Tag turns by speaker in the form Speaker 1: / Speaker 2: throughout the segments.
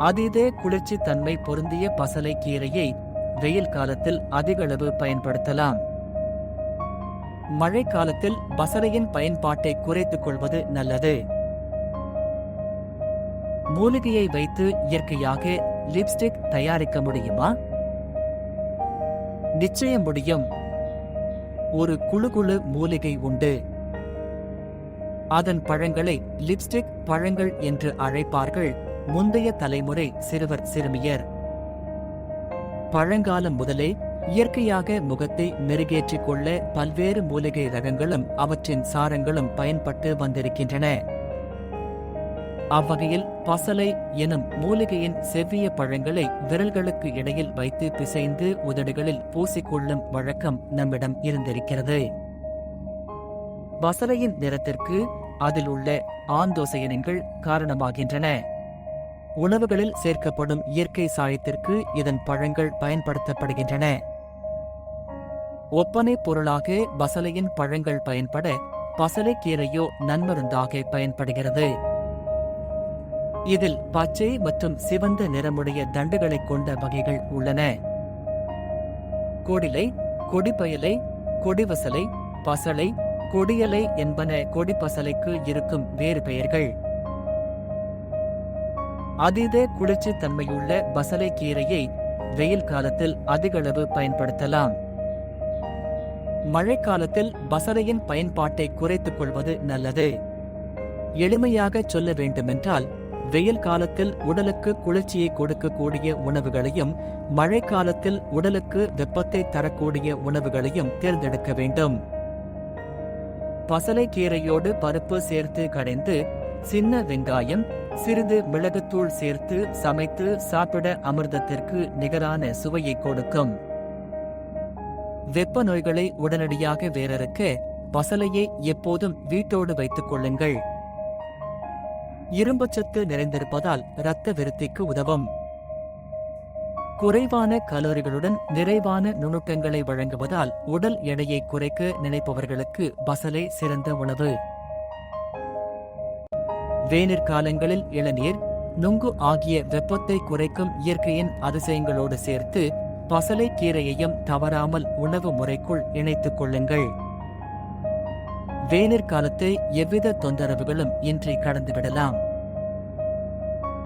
Speaker 1: அதீத குளிர்ச்சி தன்மை பொருந்திய பசலை கீரையை வெயில் காலத்தில் அதிகளவு பயன்படுத்தலாம். மழை காலத்தில் பசலையின் பயன்பாட்டை குறைத்துக் கொள்வது நல்லது. மூலிகையை வைத்து இயற்கையாக லிப்ஸ்டிக் தயாரிக்க முடியுமா? நிச்சயம் முடியும். ஒரு குழு குழு மூலிகை உண்டு. அதன் பழங்களை லிப்ஸ்டிக் பழங்கள் என்று அழைப்பார்கள். முந்தைய தலைமுறை சிறுவர் சிறுமியர். பழங்காலம் முதலே இயற்கையாக முகத்தை மெருகேற்றிக் கொள்ள பல்வேறு மூலிகை ரகங்களும் அவற்றின் சாரங்களும் பயன்பட்டு வந்திருக்கின்றன. அவ்வகையில் பசலை எனும் மூலிகையின் செவ்விய பழங்களை விரல்களுக்கு இடையில் வைத்து பிசைந்து உதடுகளில் பூசிக்கொள்ளும் வழக்கம் நம்மிடம் இருந்திருக்கிறது. பசலையின் நிறத்திற்கு அதில் உள்ள ஆந்தோசையனங்கள் காரணமாகின்றன. உணவுகளில் சேர்க்கப்படும் இயற்கை சாயத்திற்கு இதன் பழங்கள் பயன்படுத்தப்படுகின்றன. ஒப்பனை பொருளாக பசலையின் பழங்கள் பயன்பட பசலைக்கீரையோ நன்மருந்தாக பயன்படுகிறது. இதில் பச்சை மற்றும் சிவந்த நிறமுடைய தண்டுகளை கொண்ட வகைகள் உள்ளன. கொடிலை கொடிப்பயலை கொடிவசலை பசலை கொடியலை என்பன கொடிப்பசலைக்கு இருக்கும் வேறு பெயர்கள். அதீத குளிர்ச்சி தன்மையுள்ள பசலை கீரையை வெயில் காலத்தில் அதிகளவு பயன்படுத்தலாம். மழைக்காலத்தில் பசலையின் பயன்பாட்டை குறைத்துக் கொள்வது நல்லது. எளிமையாக சொல்ல வேண்டுமென்றால் வெயில் காலத்தில் உடலுக்கு குளிர்ச்சியை கொடுக்கக்கூடிய உணவுகளையும் மழைக்காலத்தில் உடலுக்கு வெப்பத்தை தரக்கூடிய உணவுகளையும் தேர்ந்தெடுக்க வேண்டும். பசலை கீரையோடு பருப்பு சேர்த்து கடைந்து சின்ன வெங்காயம் சிறிது மிளகுத்தூள் சேர்த்து சமைத்து சாப்பிட அமிர்தத்திற்கு நிகரான சுவையை கொடுக்கும். வெப்ப நோய்களை உடனடியாக வேறறுக்க பசலையை எப்போதும் வீட்டோடு வைத்துக் கொள்ளுங்கள். இரும்புச்சத்து நிறைந்திருப்பதால் இரத்த விருத்திக்கு உதவும். குறைவான கலோரிகளுடன் நிறைவான நுணுக்கங்களை வழங்குவதால் உடல் எடையை குறைக்க நினைப்பவர்களுக்கு பசலை சிறந்த உணவு. வேனிற் காலங்களில் இளநீர் நுங்கு ஆகிய வெப்பத்தை குறைக்கும் இயற்கையின் அதிசயங்களோடு சேர்த்து பசலை கீரையையும் தவறாமல் உணவு முறைக்குள் இணைத்துக் கொள்ளுங்கள். வேனிற் காலத்தை எவ்வித தொந்தரவுகளும் இன்றி கடந்துவிடலாம்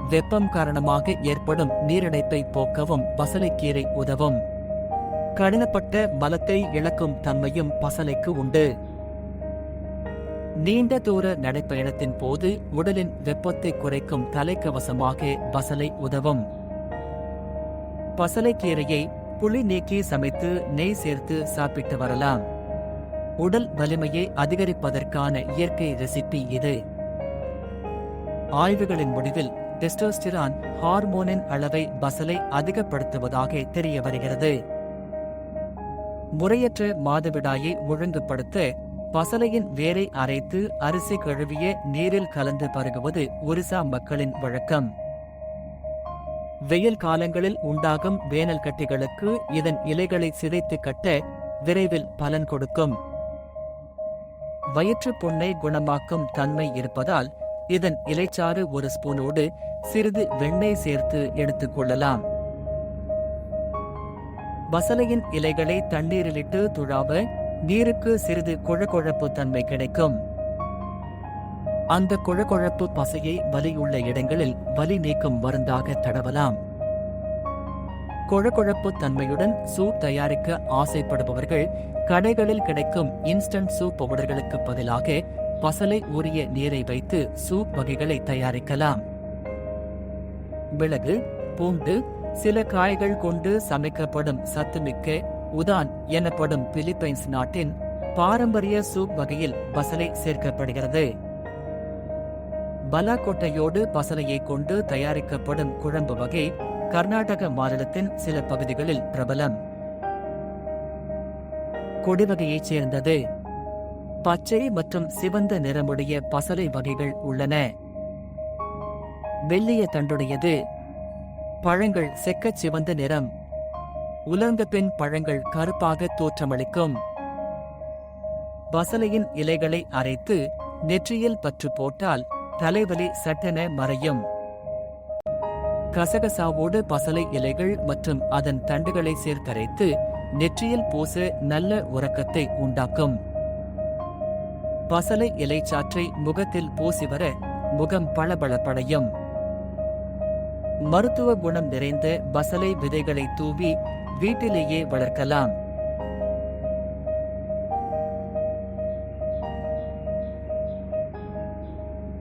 Speaker 1: வெப்பம் காரணமாக ஏற்படும் நீரிணைப்பை போக்கவும் பசலைக்கீரை உதவும். கடினப்பட்ட மலத்தை இழக்கும் தன்மையும் பசலைக்கு உண்டு. நீண்ட தூர நடைப்பயணத்தின் போது உடலின் வெப்பத்தை குறைக்கும் தலைக்கவசமாக பசலை உதவும். பசலைக்கீரையை புளி நீக்கி சமைத்து நெய் சேர்த்து சாப்பிட்டு வரலாம். உடல் வலிமையை அதிகரிப்பதற்கான இயற்கை ரெசிபி இது. ஆய்வுகளின் முடிவில் டெஸ்டோஸ்டிரான் ஹார்மோனின் அளவை பசலை அதிகப்படுத்துவதாக தெரிய வருகிறது. முறையற்ற மாதவிடாயை ஒழுங்குபடுத்த பசலையின் வேரை அரைத்து அரிசி கழுவிய நீரில் கலந்து பருகுவது ஒரிசா மக்களின் வழக்கம். வெயில் காலங்களில் உண்டாகும் வேனல் கட்டிகளுக்கு இதன் இலைகளை சிதைத்து கட்ட விரைவில் பலன் கொடுக்கும். வயிற்றுப் புண்ணை குணமாக்கும் தன்மை இருப்பதால் இதன் இலைச்சாறு ஒரு ஸ்பூனோடு சிறிது வெண்ணெய் சேர்த்து எடுத்துக் கொள்ளலாம். பசலையின் இலைகளை தண்ணீரிலிட்டு துழாவ நீருக்கு சிறிது குழகுழப்பு தன்மை கிடைக்கும். அந்த குழகுழப்பு பசையை வலியுள்ள இடங்களில் வலி நீக்கும் மருந்தாக தடவலாம். குழகுழப்பு தன்மையுடன் சூப் தயாரிக்க ஆசைப்படுபவர்கள் கடைகளில் கிடைக்கும் இன்ஸ்டன்ட் சூப் பவுடர்களுக்கு பதிலாக பசலை ஊறிய நீரை வைத்து சூப் வகைகளை தயாரிக்கலாம். மிளகு பூண்டு சில காய்கள் கொண்டு சமைக்கப்படும் சத்துமிக்க உதான் எனப்படும் பிலிப்பைன்ஸ் நாட்டின் பாரம்பரிய சூப் வகையில் பசலை சேர்க்கப்படுகிறது. பலாக்கொட்டையோடு பசலையை கொண்டு தயாரிக்கப்படும் குழம்பு வகை கர்நாடக மாநிலத்தின் சில பகுதிகளில் பிரபலம். கொடிவகையைச் சேர்ந்தது. பச்சை மற்றும் சிவந்த நிறமுடைய பசலை வகைகள் உள்ளன. வெள்ளிய தண்டுடையது. பழங்கள் செக்கச் சிவந்த நிறம். உலர்ந்த பின் பழங்கள் கருப்பாக தோற்றமளிக்கும். பசலையின் இலைகளை அரைத்து நெற்றியில் பற்று போட்டால் தலைவலி சட்டென மறையும். கசகசாவோடு பசலை இலைகள் மற்றும் அதன் தண்டுகளை சேர்த்தரைத்து நெற்றியில் பூச நல்ல உறக்கத்தை உண்டாக்கும். பசலை இலைச்சாற்றை முகத்தில் பூசி வர முகம் பளபளப்படையும். மருத்துவ குணம் நிறைந்த பசலை விதைகளை தூவி வீட்டிலேயே வளர்க்கலாம்.